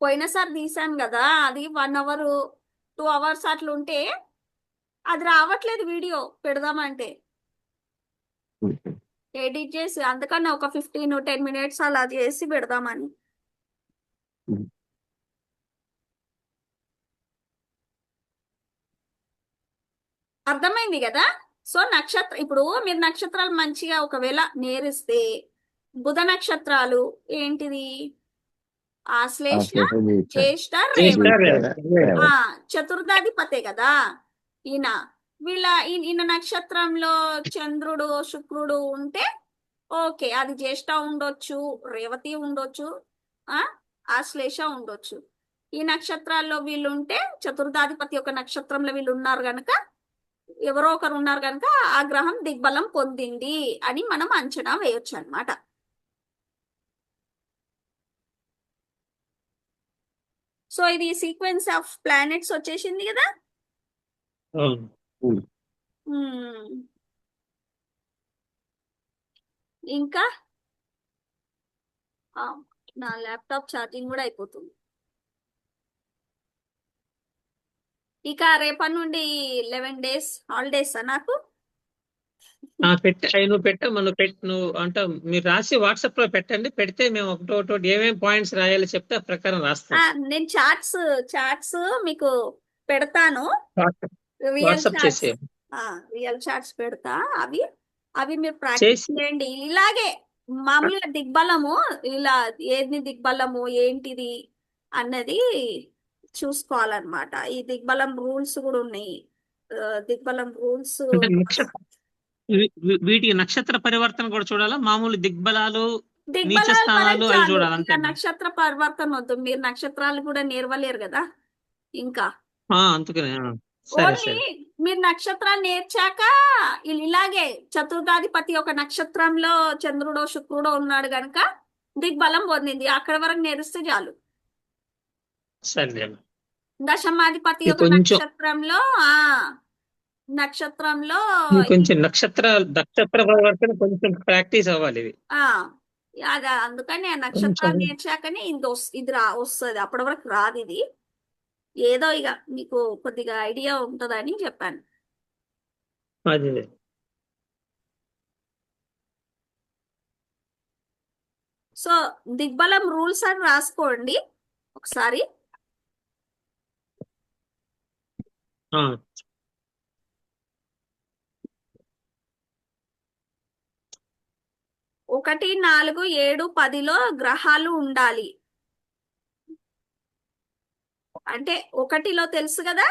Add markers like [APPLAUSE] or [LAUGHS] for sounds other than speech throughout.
పోయినసారి తీసాను కదా అది వన్ అవర్ టూ అవర్స్ అట్లా ఉంటే అది రావట్లేదు వీడియో పెడదామంటే. ఎడిట్ చేసి అందుకని ఒక ఫిఫ్టీన్ టెన్ మినిట్స్ అలా చేసి పెడదామని. అర్థమైంది కదా సో నక్షత్ర ఇప్పుడు మీరు నక్షత్రాలు మంచిగా ఒకవేళ నేరిస్తే బుధ నక్షత్రాలు ఏంటిది ఆశ్లేష. జ్యేష్ఠ. ఆ చతుర్థాధిపతే కదా ఈయన. వీళ్ళ ఈ- ఈయన నక్షత్రంలో చంద్రుడు శుక్రుడు ఉంటే ఓకే అది జ్యేష్ఠ ఉండొచ్చు రేవతి ఉండొచ్చు ఆ ఆశ్లేష ఉండొచ్చు. ఈ నక్షత్రాల్లో వీళ్ళు ఉంటే చతుర్థాధిపతి ఒక నక్షత్రంలో వీళ్ళు ఉన్నారు గనక ఎవరో ఒకరు ఉన్నారు గనక ఆ గ్రహం దిగ్బలం పొందింది అని మనం అంచనా వేయొచ్చు అన్నమాట. సో ఇది సీక్వెన్స్ ఆఫ్ ప్లానెట్స్ వచ్చేసింది కదా. ఇంకా? ఆ, నా ల్యాప్టాప్ ఛార్జింగ్ కూడా అయిపోతుంది. ఇక రేపటి నుండి లెవెన్ డేస్ హాలిడేస్ నాకు? పెట్ట నువ్వు పెట్టమ్మా నువ్వు పెట్టు నువ్వు అంటే మీరు రాసి వాట్సాప్లో పెట్టండి పెడితే మేము ఒకటో ఒకటి ఏమేమి పాయింట్స్ రాయాలో చెప్తే ఆ ప్రకారం ఆ, రాస్తాం నేను చార్ట్స్ చార్ట్స్ మీకు పెడతాను. వాట్సాప్ చేసే రియల్ చార్ట్స్ పెడతా అవి అవి మీరు ప్రాక్టీస్ చేయండి. ఇలాగే మామూలుగా దిగ్బలము ఇలా ఏది దిగ్బలము ఏంటిది అన్నది చూసుకోవాలన్నమాట. ఈ దిగ్బలం రూల్స్ కూడా ఉన్నాయి. దిగ్బలం రూల్స్ అంటే నక్షత్ర పరివర్తన కూడా చూడాలా? మామూలు దిగ్బలాలు దిగ్బలాల ఇంకా నక్షత్ర పరివర్తన వద్దు. మీరు నక్షత్రాలు కూడా నేర్వలేరు కదా? ఇంకా. అందుకనే మీరు నక్షత్రాలు నేర్చాక ఇల్- ఇలాగే చతుర్థాధిపతి ఒక నక్షత్రంలో చంద్రుడో శుక్రుడో ఉన్నాడు గనక దిగ్బలం పొందింది. అక్కడ వరకు నేరిస్తే చాలు. సరే దశమాధిపతి ఒక నక్షత్రంలో ఆ. నక్షత్రంలో కొంచెం నక్షత్ర నక్షత్ర పరివర్తన కొంచెం ప్రాక్టీస్ అవ్వాలి ఇది. ఆ అది అందుకని ఆ నక్షత్రాలు కొంచెం నేర్చాకనే ఇది ఇది రా వస్తుంది. అప్పటి వరకు రాదు ఇది. ఏదో ఇక మీకు కొద్దిగా ఐడియా ఉంటుందని చెప్పాను. అదే. సో దిగ్బలం రూల్స్ అని రాసుకోండి. ఒకసారి. ఒకటి నాలుగు ఏడు పదిలో గ్రహాలు ఉండాలి. అంటే ఒకటిలో తెలుసు కదా.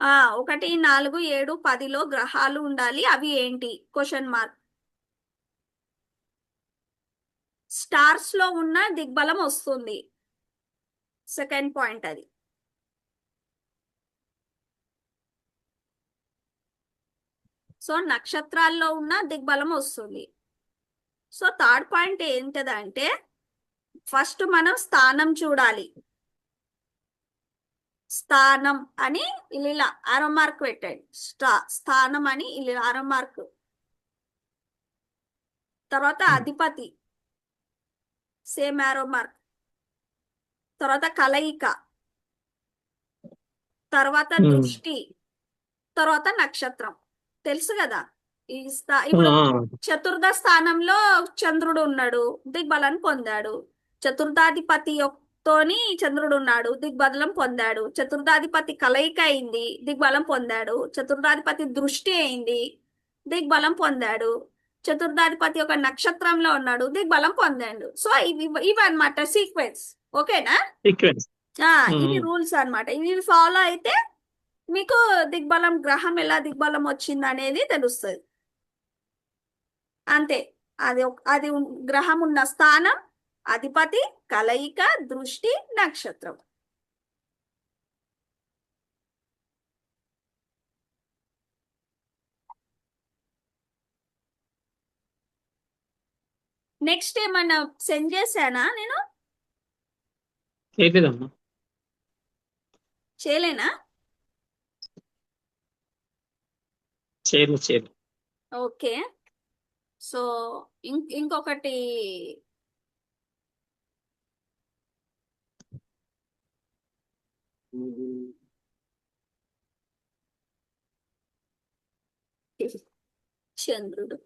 ఆ ఒకటి నాలుగు ఏడు పదిలో గ్రహాలు ఉండాలి. అవి ఏంటి? క్వశ్చన్ మార్క్ స్టార్స్లో ఉన్న దిగ్బలం వస్తుంది. సెకండ్ పాయింట్ అది. సో నక్షత్రాల్లో ఉన్న దిగ్బలం వస్తుంది. సో థర్డ్ పాయింట్ ఏంటిదంటే ఫస్ట్ మనం స్థానం చూడాలి. స్థానం అని ఇలా ఆరో మార్క్ పెట్టండి. స్టా స్థానం అని ఇలా ఆరో మార్క్ తర్వాత అధిపతి సేమ్ ఆరో మార్క్ తర్వాత కలయిక తర్వాత ఉమ్, దృష్టి తర్వాత నక్షత్రం. తెలుసు కదా? ఈ స్థా ఇప్పుడు చతుర్థ స్థానంలో చంద్రుడు ఉన్నాడు దిగ్బలాన్ని పొందాడు. చతుర్థాధిపతి తోని చంద్రుడు ఉన్నాడు దిగ్బలం పొందాడు. చతుర్థాధిపతి కలయిక అయింది దిగ్బలం పొందాడు. చతుర్థాధిపతి దృష్టి అయింది దిగ్బలం పొందాడు. చతుర్థాధిపతి ఒక నక్షత్రంలో ఉన్నాడు దిగ్బలం పొందాడు. సో ఇవి ఇవి అన్నమాట సీక్వెన్స్ ఓకేనా? సీక్వెన్స్ ఇవి రూల్స్ అన్నమాట. ఇవి ఫాలో అయితే మీకు దిగ్బలం గ్రహం ఎలా దిగ్బలం వచ్చింది అనేది తెలుస్తుంది. అంతే. అది అది గ్రహం ఉన్న స్థానం అధిపతి కలయిక దృష్టి నక్షత్రం. నెక్స్ట్ ఏమన్నా సెండ్ చేశానా నేను? చేయలేదమ్మా. చేయలేనా? చేయను చేయను ఓకే. సో ఇంకొకటి. చంద్రుడు.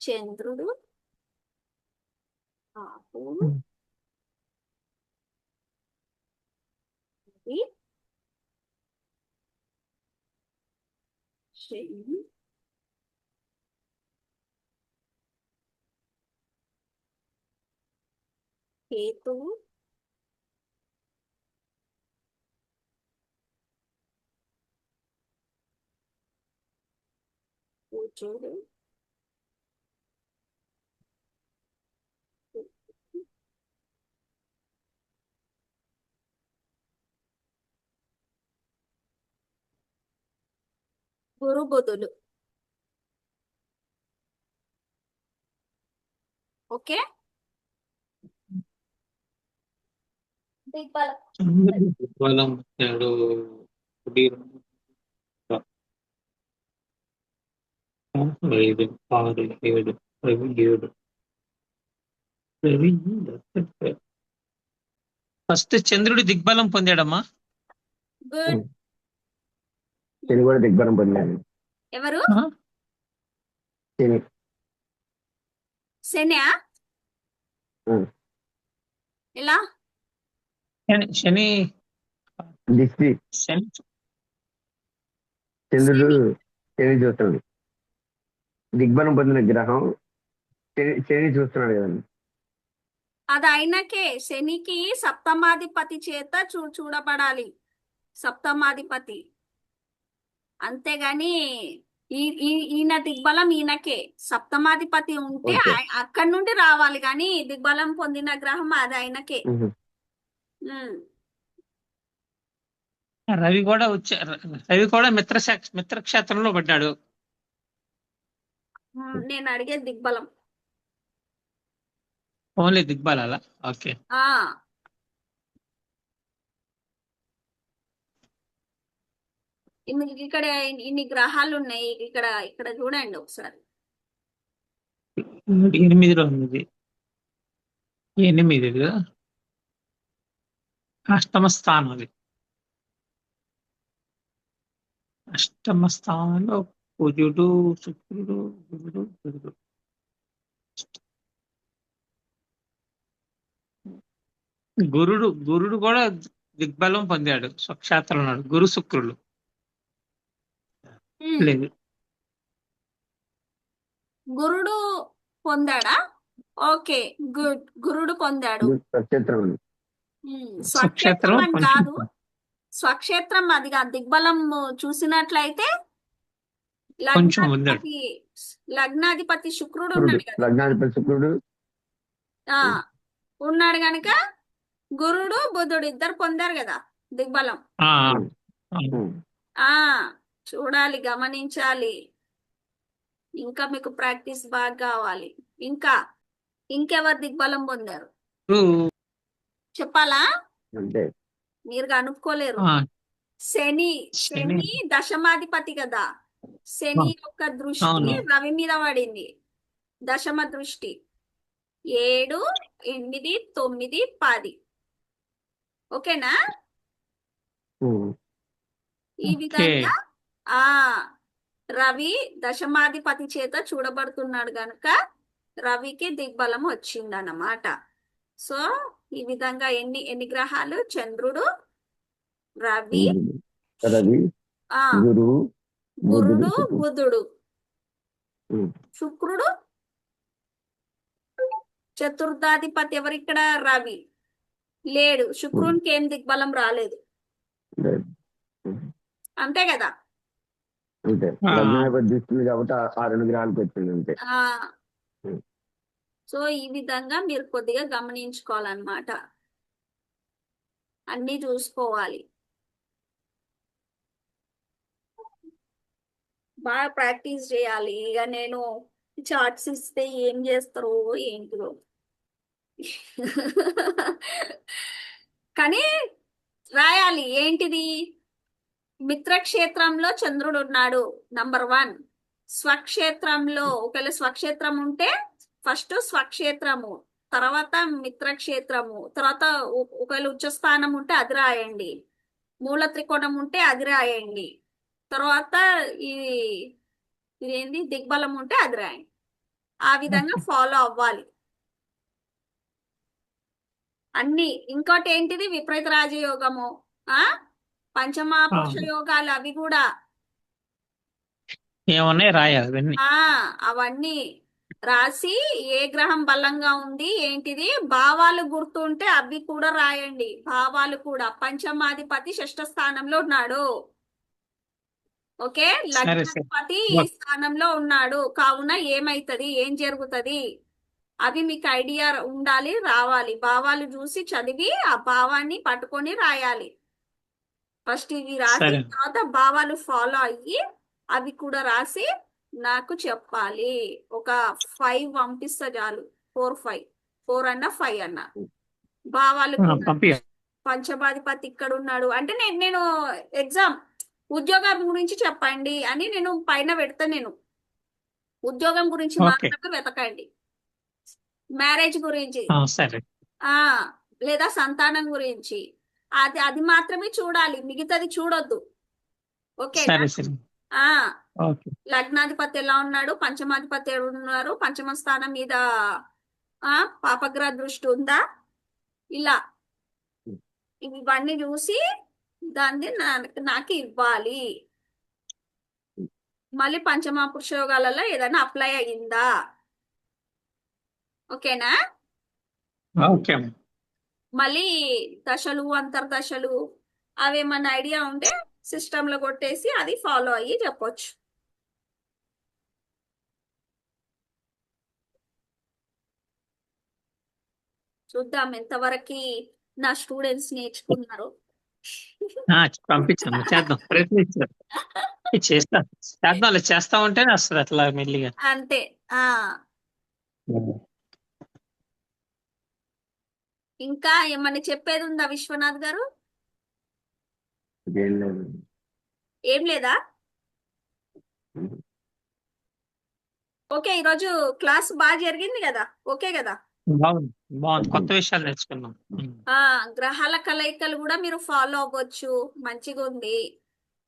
చంద్రుడు. ఆకు ఇది శని కేతువు కుజుడు గురు బుధులు ఓకే? దిగ్బలం. ఐదు ఆరు ఏడు రవి ఏడు. ఫస్ట్ చంద్రుడు దిగ్బలం పొందాడమ్మా. గుడ్. శని కూడా దిగ్బలం పొందాడు. ఎవరు? శని. శనియా. ఎలా? శని శని. దిష్టి. శని. చంద్రుడు శని. చూస్తున్నాడు దిగ్బలం పొందిన గ్రహం శని శని చూస్తున్నాడు కదండి. అది అయినకే శనికి సప్తమాధిపతి చేత చూ చూడబడాలి. సప్తమాధిపతి. అంతేగాని ఈ ఈ- ఈయన దిగ్బలం ఈయనకే. సప్తమాధిపతి ఉంటే అక్కడి నుండి రావాలి కానీ దిగ్బలం పొందిన గ్రహం అది ఆయనకే. రవి కూడా వచ్చా రవి కూడా మిత్ర శా- మిత్ర క్షేత్రంలో పడ్డాడు. నేను అడిగే దిగ్బలం. ఓన్లీ దిగ్బలాల? ఓకే. మీకు ఇక్కడ ఇన్ని గ్రహాలు ఉన్నాయి ఇక్కడ ఇక్కడ చూడండి ఒకసారి. ఎనిమిదిలో ఉంది. ఎనిమిది అష్టమ స్థానం అది అష్టమ స్థానంలో కుజుడు శుక్రుడు గురుడు గురుడు గురుడు గురుడు కూడా దిగ్బలం పొందాడు స్వక్షేత్రం గురు శుక్రులు లేదు. గురుడు పొందాడా? Okay good. గురుడు పొందాడు. స్వక్షేత్రం స్వక్షేత్రం అని కొంచెం కాదు స్వక్షేత్రం అది కాదు. దిగ్బలం చూసినట్లయితే కొంచెం. లగ్నాధిపతి లగ్నాధిపతి శుక్రుడు ఉన్నాడు కదా. లగ్నాధిపతి శుక్రుడు. ఆ ఉన్నాడు గనుక గురుడు బుధుడు ఇద్దరు పొందారు కదా దిగ్బలం. ఆ, ఆ, ఉం. ఆ చూడాలి గమనించాలి. ఇంకా మీకు ప్రాక్టీస్ బాగా కావాలి. ఇంకా ఇంకెవరు దిగ్బలం పొందారు? చెప్పాలా? మీరు కనుక్కోలేరు. శని శని. దశమాధిపతి కదా. శని యొక్క దృష్టి. రవి మీద పడింది. దశమ దృష్టి. ఏడు ఎనిమిది తొమ్మిది పది. ఓకేనా. ఈ. విధంగా ఆ రవి దశమాధిపతి చేత చూడబడుతున్నాడు గనుక రవికి దిగ్బలం వచ్చిందన్నమాట. సో ఈ విధంగా ఎన్ని ఎన్ని గ్రహాలు? చంద్రుడు రవి రవి గురువు గురుడు బుధుడు. శుక్రుడు చతుర్థాధిపతి ఎవరిక్కడ? రవి. లేడు. శుక్రునికి ఏం దిగ్బలం రాలేదు. లేదు. అంతే కదా? అంతే. కాబట్టి ఆ- రెండు గ్రహాలకు వచ్చింది అంతే. సో ఈ విధంగా మీరు కొద్దిగా గమనించుకోవాలన్నమాట. అన్ని చూసుకోవాలి. బాగా ప్రాక్టీస్ చేయాలి. ఇక నేను చార్ట్స్ ఇస్తే ఏం చేస్తారో ఏంటిదో. కానీ రాయాలి. ఏంటిది? మిత్రక్షేత్రంలో చంద్రుడు ఉన్నాడు నంబర్ వన్ స్వక్షేత్రంలో ఒకవేళ స్వక్షేత్రం ఉంటే ఫస్ట్ స్వక్షేత్రము తర్వాత మిత్రక్షేత్రము తర్వాత ఒకవేళ ఉచ్చస్థానం ఉంటే అది రాయండి. మూల త్రికోణం ఉంటే అది రాయండి. తర్వాత ఈ ఇదేంది? దిగ్బలం ఉంటే అది రాయండి. ఆ విధంగా [LAUGHS] ఫాలో అవ్వాలి. అన్ని ఇంకోటి ఏంటిది? విపరీత రాజయోగము ఆ? పంచమా పురుష ఆ. యోగాలు అవి కూడా. ఏమున్నాయి? రాయాలి అవన్నీ. ఆ అవన్నీ రాసి ఏ గ్రహం బలంగా ఉంది ఏంటిది? భావాలు గుర్తుంటే అవి కూడా రాయండి. భావాలు కూడా. పంచమాధిపతి షష్ఠ స్థానంలో ఉన్నాడు. ఓకే. లగ్నాధిపతి ఈ స్థానంలో ఉన్నాడు. కావున ఏమైతది? ఏం జరుగుతది? అవి మీకు ఐడియా ఉండాలి రావాలి. భావాలు చూసి చదివి ఆ భావాన్ని పట్టుకొని రాయాలి. ఫస్ట్ ఇవి రాసి సరే. తర్వాత భావాలు ఫాలో అయ్యి అవి కూడా రాసి నాకు చెప్పాలి. ఒక ఫైవ్ పంపిస్తా చాలు. ఫోర్ ఫైవ్ ఫోర్ అన్న ఫైవ్ అన్న. భావాలు పంచమాధిపతి ఇక్కడ ఉన్నాడు. అంటే నేను నేను ఎగ్జామ్ ఉద్యోగం గురించి చెప్పండి అని నేను పైన పెడతా నేను. ఉద్యోగం గురించి. మాత్రమే వెతకండి. మ్యారేజ్ గురించి. లేదా సంతానం గురించి. అది అది మాత్రమే చూడాలి. మిగతాది చూడొద్దు. సరే ఆ. ఓకే. లగ్నాధిపతి ఎలా ఉన్నాడు? పంచమాధిపతి ఉన్నారు? పంచమ స్థానం మీద ఆ పాపగ్రహ దృష్టి ఉందా? ఇలా. ఇవన్నీ చూసి దాన్ని నాకు ఇవ్వాలి. మళ్ళీ పంచమ పురుషయోగాలలో ఏదైనా అప్లై అయ్యిందా? ఓకేనా? ఓకే మళ్ళీ దశలు అంతర్దశలు అవేమన్నా ఐడియా ఉంటే సిస్టమ్లో కొట్టేసి అది ఫాలో అయ్యి చెప్పొచ్చు. చూద్దాం ఎంతవరకు నా స్టూడెంట్స్ నేర్చుకున్నారు. పంపించాము చేద్దాం చేస్తాం చేద్దాం చేస్తా ఉంటేనే వస్తుంది అట్లా మెల్లిగా. అంతే ఆ. ఇంకా ఏమన్నా చెప్పేది ఉందా విశ్వనాథ్ గారు? ఏం లేదు. ఓకే ఈరోజు క్లాస్ బాగా జరిగింది కదా? ఓకే కదా? బాగుంది బాగుంది. కొత్త విషయాలు నేర్చుకున్నాం. ఆ గ్రహాల కలయికలు కూడా మీరు ఫాలో అవ్వచ్చు. మంచిగా ఉంది.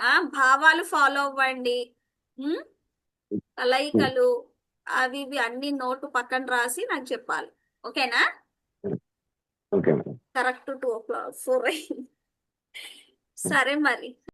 ఆ భావాలు ఫాలో అవ్వండి? కలయికలు అవి ఇవి అన్ని నోటు పక్కన రాసి నాకు చెప్పాలి. ఓకేనా? Okay madam. Correct two o'clock. Four సరే మరి.